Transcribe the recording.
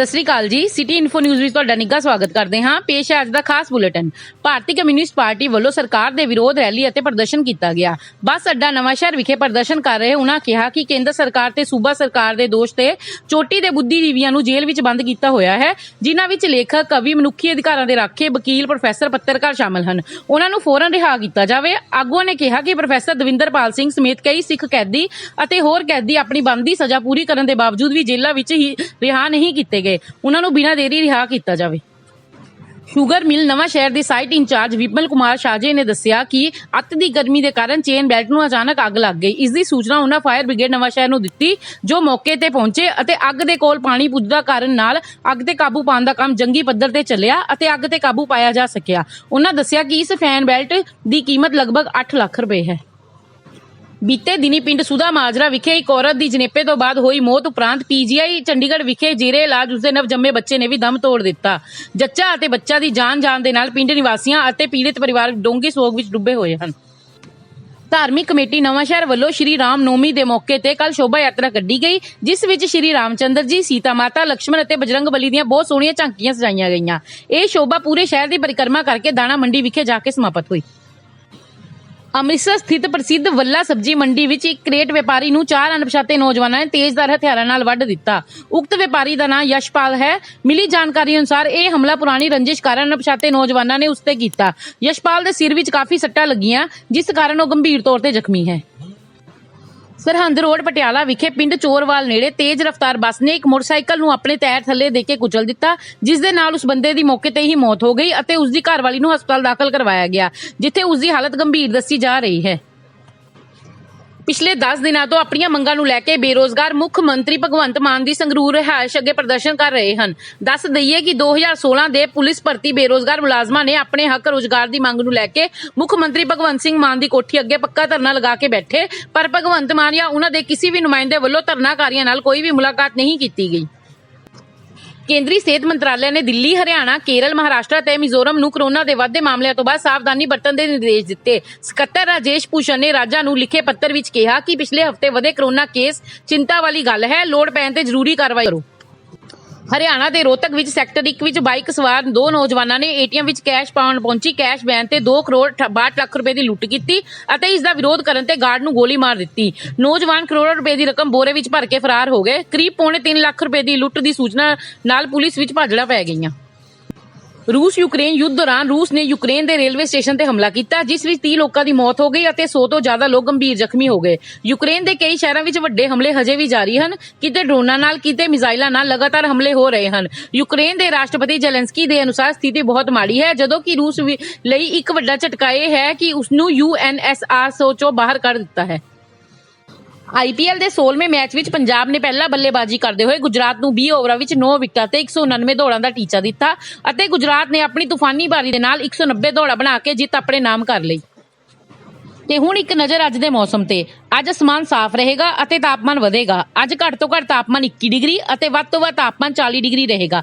ਸਤਿ ਸ੍ਰੀ ਅਕਾਲ ਜੀ। City info news ਵਿੱਚ ਤੁਹਾਡਾ ਨਿੱਘਾ ਸਵਾਗਤ ਕਰਦੇ ਹਾਂ। ਪੇਸ਼ ਹੈ ਅੱਜ ਦਾ ਖਾਸ ਬੁਲੇਟਿਨ। ਭਾਰਤੀ ਕਮਿਊਨਿਸਟ ਪਾਰਟੀ ਵੱਲੋਂ ਸਰਕਾਰ ਦੇ ਵਿਰੋਧ ਰੈਲੀ ਅਤੇ ਪ੍ਰਦਰਸ਼ਨ ਕੀਤਾ ਗਿਆ। ਬੱਸ ਅੱਡਾ ਨਵਾਂਸ਼ਹਿਰ ਵਿਖੇ ਪ੍ਰਦਰਸ਼ਨ ਕਰ ਰਹੇ ਉਹਨਾਂ ਕਿਹਾ ਕਿ ਕੇਂਦਰ ਸਰਕਾਰ ਤੇ ਸੂਬਾ ਸਰਕਾਰ ਦੇ ਦੋਸ਼ ਤੇ ਚੋਟੀ ਦੇ ਬੁੱਧੀਜੀਵੀਆਂ ਨੂੰ ਜੇਲ੍ਹ ਵਿੱਚ ਬੰਦ ਕੀਤਾ ਹੋਇਆ ਹੈ, ਜਿਨ੍ਹਾਂ ਵਿੱਚ ਲੇਖਕ, ਕਵੀ, ਮਨੁੱਖੀ ਅਧਿਕਾਰਾਂ ਦੇ ਰਾਖੇ, ਵਕੀਲ, ਪ੍ਰੋਫੈਸਰ, ਪੱਤਰਕਾਰ ਸ਼ਾਮਲ ਹਨ। ਉਹਨਾਂ ਨੂੰ ਫੌਰਨ ਰਿਹਾ ਕੀਤਾ ਜਾਵੇ। ਆਗੂਆਂ ਨੇ ਕਿਹਾ ਕਿ ਪ੍ਰੋਫੈਸਰ ਦਵਿੰਦਰਪਾਲ ਸਿੰਘ ਸਮੇਤ ਕਈ ਸਿੱਖ ਕੈਦੀ ਅਤੇ ਹੋਰ ਕੈਦੀ ਆਪਣੀ ਬੰਦੀ ਸਜ਼ਾ ਪੂਰੀ ਕਰਨ ਦੇ ਬਾਵਜੂਦ ਵੀ ਜੇਲ੍ਹਾਂ ਵਿੱਚ ਹੀ ਰਿਹਾ ਨਹੀਂ ਕੀਤੇ ਗਏ। ਉਹਨਾਂ ਨੂੰ ਬਿਨਾਂ ਦੇਰੀ ਰਿਹਾ ਕੀਤਾ ਜਾਵੇ। ਸ਼ੂਗਰ ਮਿਲ ਨਵਾਂ ਸ਼ਹਿਰ ਦੇ ਸਾਈਟ ਇੰਚਾਰਜ ਵਿਪਲ ਕੁਮਾਰ ਸ਼ਾਜੇ ਨੇ ਦੱਸਿਆ ਕਿ ਅੱਤ ਦੀ ਗਰਮੀ ਦੇ ਕਾਰਨ ਚੇਨ ਬੈਲਟ ਨੂੰ ਅਚਾਨਕ ਅੱਗ ਲੱਗ ਗਈ। ਇਸ ਦੀ ਸੂਚਨਾ ਉਹਨਾਂ ਫਾਇਰ ਬ੍ਰਿਗੇਡ ਨਵਾਂ ਸ਼ਹਿਰ ਨੂੰ ਦਿੱਤੀ, ਜੋ ਮੌਕੇ ਤੇ ਪਹੁੰਚੇ ਅਤੇ ਅੱਗ ਦੇ ਕੋਲ ਪਾਣੀ ਪੁੱਜਦਾ ਕਾਰਨ ਨਾਲ ਅੱਗ ਤੇ ਕਾਬੂ ਪਾਉਣ ਦਾ ਕੰਮ ਜੰਗੀ ਪੱਧਰ ਤੇ ਚੱਲਿਆ ਅਤੇ ਅੱਗ ਤੇ ਕਾਬੂ ਪਾਇਆ ਜਾ ਸਕਿਆ। ਉਹਨਾਂ ਦੱਸਿਆ ਕਿ ਇਸ ਫੈਨ ਬੈਲਟ ਦੀ ਕੀਮਤ ਲਗਭਗ 8 ਲੱਖ ਰੁਪਏ ਹੈ। ਬੀਤੇ ਦਿਨੀ ਪਿੰਡ ਸੁਧਾ ਮਾਜਰਾ ਵਿਖੇ ਇੱਕ ਔਰਤ ਦੀ ਜਨੇਪੇ ਤੋਂ ਬਾਅਦ ਹੋਈ ਮੌਤ ਉਪਰੰਤ ਪੀਜੀਆਈ ਚੰਡੀਗੜ੍ਹ ਵਿਖੇ ਜੀਰੇ ਇਲਾਜ, ਉਸਦੇ ਨਵਜੰਮੇ ਬੱਚੇ ਨੇ ਵੀ ਦਮ ਤੋੜ ਦਿੱਤਾ। ਜੱਚਾ ਅਤੇ ਬੱਚਾ ਦੀ ਜਾਨ ਜਾਣ ਦੇ ਨਾਲ ਪਿੰਡ ਨਿਵਾਸੀਆਂ ਅਤੇ ਪੀੜਿਤ ਪਰਿਵਾਰ ਡੂੰਘੀ ਸੋਗ ਵਿੱਚ ਡੁੱਬੇ ਹੋਏ ਹਨ। ਧਾਰਮਿਕ ਕਮੇਟੀ ਨਵਾਂਸ਼ਹਿਰ ਵੱਲੋਂ ਸ਼੍ਰੀ ਰਾਮ ਨੌਮੀ ਦੇ ਮੌਕੇ ਤੇ ਕੱਲ ਸ਼ੋਭਾ ਯਾਤਰਾ ਕੱਢੀ ਗਈ, ਜਿਸ ਵਿੱਚ ਸ਼੍ਰੀ ਰਾਮਚੰਦਰ ਜੀ, ਸੀਤਾ ਮਾਤਾ, ਲਕਸ਼ਮਣ ਅਤੇ ਬਜਰੰਗ ਬਲੀ ਦੀਆਂ ਬਹੁਤ ਸੋਹਣੀਆਂ ਝਾਂਕੀਆਂ ਸਜਾਈਆਂ ਗਈਆਂ। ਇਹ ਸ਼ੋਭਾ ਪੂਰੇ ਸ਼ਹਿਰ ਦੀ ਪਰਿਕਰਮਾ ਕਰਕੇ ਦਾਣਾ ਮੰਡੀ ਵਿਖੇ ਜਾ ਕੇ ਸਮਾਪਤ ਹੋਈ। ਅੰਮ੍ਰਿਤਸਰ ਸਥਿਤ ਪ੍ਰਸਿੱਧ ਵੱਲਾ ਸਬਜ਼ੀ ਮੰਡੀ ਵਿੱਚ ਇੱਕ ਕਰੇਟ ਵਪਾਰੀ ਨੂੰ ਚਾਰ ਅਣਪਛਾਤੇ ਨੌਜਵਾਨਾਂ ਨੇ ਤੇਜ਼ਧਾਰ ਹਥਿਆਰਾਂ ਨਾਲ ਵੱਢ ਦਿੱਤਾ। ਉਕਤ ਵਪਾਰੀ ਦਾ ਨਾਂ ਯਸ਼ਪਾਲ ਹੈ। ਮਿਲੀ ਜਾਣਕਾਰੀ ਅਨੁਸਾਰ ਇਹ ਹਮਲਾ ਪੁਰਾਣੀ ਰੰਜਿਸ਼ ਕਾਰਨ ਅਣਪਛਾਤੇ ਨੌਜਵਾਨਾਂ ਨੇ ਉਸ ਤੇ ਕੀਤਾ। ਯਸ਼ਪਾਲ ਦੇ ਸਿਰ ਵਿੱਚ ਕਾਫੀ ਸੱਟਾਂ ਲੱਗੀਆਂ, ਜਿਸ ਕਾਰਨ ਉਹ ਗੰਭੀਰ ਤੌਰ ਤੇ ਜ਼ਖਮੀ ਹੈ। ਸਰਹੰਦ ਰੋਡ ਪਟਿਆਲਾ ਵਿਖੇ ਪਿੰਡ ਚੋਰਵਾਲ ਨੇੜੇ ਤੇਜ਼ ਰਫ਼ਤਾਰ ਬੱਸ ਨੇ ਇੱਕ ਮੋਟਰਸਾਈਕਲ ਨੂੰ ਆਪਣੇ ਟਾਇਰ ਥੱਲੇ ਦੇ ਕੇ ਕੁਚਲ ਦਿੱਤਾ, ਜਿਸ ਦੇ ਨਾਲ ਉਸ ਬੰਦੇ ਦੀ ਮੌਕੇ ਤੇ ਹੀ ਮੌਤ ਹੋ ਗਈ ਅਤੇ ਉਸ ਦੀ ਘਰਵਾਲੀ ਨੂੰ ਹਸਪਤਾਲ ਦਾਖਲ ਕਰਵਾਇਆ ਗਿਆ, ਜਿੱਥੇ ਉਸ ਦੀ ਹਾਲਤ ਗੰਭੀਰ ਦੱਸੀ ਜਾ ਰਹੀ ਹੈ। ਪਿਛਲੇ 10 ਦਿਨਾਂ ਤੋਂ ਆਪਣੀਆਂ ਮੰਗਾਂ ਨੂੰ ਲੈ ਕੇ ਬੇਰੋਜ਼ਗਾਰ ਮੁੱਖ ਮੰਤਰੀ ਭਗਵੰਤ ਮਾਨ ਦੀ ਸੰਗਰੂਰ ਰਿਹਾਇਸ਼ ਅੱਗੇ ਪ੍ਰਦਰਸ਼ਨ ਕਰ ਰਹੇ ਹਨ। ਦੱਸ ਦਈਏ ਕਿ 2016 ਦੇ ਪੁਲਿਸ ਭਰਤੀ ਬੇਰੋਜ਼ਗਾਰ ਮੁਲਾਜ਼ਮਾਂ ਨੇ ਆਪਣੇ ਹੱਕ ਰੋਜ਼ਗਾਰ ਦੀ ਮੰਗ ਨੂੰ ਲੈ ਕੇ ਮੁੱਖ ਮੰਤਰੀ ਭਗਵੰਤ ਸਿੰਘ ਮਾਨ ਦੀ ਕੋਠੀ ਅੱਗੇ ਪੱਕਾ ਧਰਨਾ ਲਗਾ ਕੇ ਬੈਠੇ, ਪਰ ਭਗਵੰਤ ਮਾਨ ਜਾਂ ਉਹਨਾਂ ਦੇ ਕਿਸੇ ਵੀ ਨੁਮਾਇੰਦੇ ਵੱਲੋਂ ਧਰਨਾਕਾਰੀਆਂ ਨਾਲ ਕੋਈ ਵੀ ਮੁਲਾਕਾਤ ਨਹੀਂ ਕੀਤੀ ਗਈ। ਕੇਂਦਰੀ ਸਿਹਤ ਮੰਤਰਾਲੇ ਨੇ ਦਿੱਲੀ, ਹਰਿਆਣਾ, ਕੇਰਲ, ਮਹਾਰਾਸ਼ਟਰ ਤੇ ਮਿਜ਼ੋਰਮ ਨੂੰ ਕਰੋਨਾ ਦੇ ਵੱਧਦੇ ਮਾਮਲਿਆਂ ਤੋਂ ਬਾਅਦ ਸਾਵਧਾਨੀ ਵਰਤਣ ਦੇ ਨਿਰਦੇਸ਼ ਦਿੱਤੇ। ਸਕੱਤਰ ਰਾਜੇਸ਼ ਭੂਸ਼ਣ ਨੇ ਰਾਜਾਂ ਨੂੰ ਲਿਖੇ ਪੱਤਰ ਵਿੱਚ ਕਿਹਾ ਕਿ ਪਿਛਲੇ ਹਫ਼ਤੇ ਵਧੇ ਕਰੋਨਾ ਕੇਸ ਚਿੰਤਾ ਵਾਲੀ ਗੱਲ ਹੈ। ਲੋੜ ਪੈਣ ਤੇ ਜ਼ਰੂਰੀ ਕਾਰਵਾਈ ਕਰੋ। ਹਰਿਆਣਾ ਦੇ ਰੋਹਤਕ ਵਿੱਚ ਸੈਕਟਰ 1 ਵਿੱਚ ਬਾਈਕ ਸਵਾਰ ਦੋ ਨੌਜਵਾਨਾਂ ਨੇ ਏਟੀਐਮ ਵਿੱਚ ਕੈਸ਼ ਪਾਉਣ ਪਹੁੰਚੀ। ਕੈਸ਼ ਵੈਨ ਤੇ 2 ਕਰੋੜ 62 ਲੱਖ ਰੁਪਏ ਦੀ ਲੁੱਟ ਕੀਤੀ ਅਤੇ ਇਸ ਦਾ ਵਿਰੋਧ ਕਰਨ ਤੇ ਗਾਰਡ ਨੂੰ ਗੋਲੀ ਮਾਰ ਦਿੱਤੀ। ਨੌਜਵਾਨ ਕਰੋੜਾਂ ਰੁਪਏ ਦੀ ਰਕਮ ਬੋਰੇ ਵਿੱਚ ਭਰ ਕੇ ਫਰਾਰ ਹੋ ਗਏ। ਕਰੀਬ ਪੌਣੇ 3 ਲੱਖ ਰੁਪਏ ਦੀ ਲੁੱਟ ਦੀ ਸੂਚਨਾ ਨਾਲ ਪੁਲਿਸ ਵਿੱਚ ਭਾਜੜਾ ਪੈ ਗਈਆਂ। ਰੂਸ ਯੂਕਰੇਨ ਯੁੱਧ ਦੌਰਾਨ ਰੂਸ ਨੇ ਯੂਕਰੇਨ ਦੇ ਰੇਲਵੇ ਸਟੇਸ਼ਨ ਤੇ ਹਮਲਾ ਕੀਤਾ, ਜਿਸ ਵਿੱਚ 30 ਲੋਕਾਂ ਦੀ ਮੌਤ ਹੋ ਗਈ ਅਤੇ 100 ਤੋਂ ਜ਼ਿਆਦਾ ਲੋਕ ਗੰਭੀਰ ਜ਼ਖਮੀ ਹੋ ਗਏ। ਯੂਕਰੇਨ ਦੇ ਕਈ ਸ਼ਹਿਰਾਂ ਵਿੱਚ ਵੱਡੇ ਹਮਲੇ ਹਜੇ ਵੀ ਜਾਰੀ ਹਨ। ਕਿਤੇ ਡਰੋਨਾਂ ਨਾਲ, ਕਿਤੇ ਮਿਜ਼ਾਈਲਾਂ ਨਾਲ ਲਗਾਤਾਰ ਹਮਲੇ ਹੋ ਰਹੇ ਹਨ। ਯੂਕਰੇਨ ਦੇ ਰਾਸ਼ਟਰਪਤੀ ਜ਼ੈਲੈਂਸਕੀ ਦੇ ਅਨੁਸਾਰ ਸਥਿਤੀ ਬਹੁਤ ਮਾੜੀ ਹੈ, ਜਦੋਂ ਕਿ ਰੂਸ ਲਈ ਇੱਕ ਵੱਡਾ ਝਟਕਾ ਇਹ ਹੈ ਕਿ ਉਸ ਨੂੰ ਯੂਐਨਐਸਆਰ ਚੋਂ ਬਾਹਰ ਕਰ ਦਿੱਤਾ ਹੈ। ਆਈਪੀਐਲ ਦੇ 16ਵੇਂ ਮੈਚ ਵਿੱਚ ਪੰਜਾਬ ਨੇ ਪਹਿਲਾ ਬੱਲੇਬਾਜ਼ੀ ਕਰਦੇ ਹੋਏ ਗੁਜਰਾਤ ਨੂੰ 20 ਓਵਰਾਂ ਵਿੱਚ 9 ਵਿਕਟਾਂ ਤੇ 199 ਦੌੜਾਂ ਦਾ ਟੀਚਾ ਦਿੱਤਾ ਅਤੇ ਗੁਜਰਾਤ ਨੇ ਆਪਣੀ ਤੂਫਾਨੀ ਬਾਰੀ ਦੇ ਨਾਲ 190 ਦੌੜਾਂ ਬਣਾ ਕੇ ਜਿੱਤ ਆਪਣੇ ਨਾਮ ਕਰ ਲਈ। ਤੇ ਹੁਣ ਇੱਕ ਨਜ਼ਰ ਅੱਜ ਦੇ ਮੌਸਮ ਤੇ। ਅੱਜ ਅਸਮਾਨ ਸਾਫ਼ ਰਹੇਗਾ ਅਤੇ ਤਾਪਮਾਨ ਵਧੇਗਾ। ਅੱਜ ਘੱਟ ਤੋਂ ਘੱਟ ਤਾਪਮਾਨ 21 ਡਿਗਰੀ ਅਤੇ ਵੱਧ ਤੋਂ ਵੱਧ ਤਾਪਮਾਨ 40 ਡਿਗਰੀ ਰਹੇਗਾ।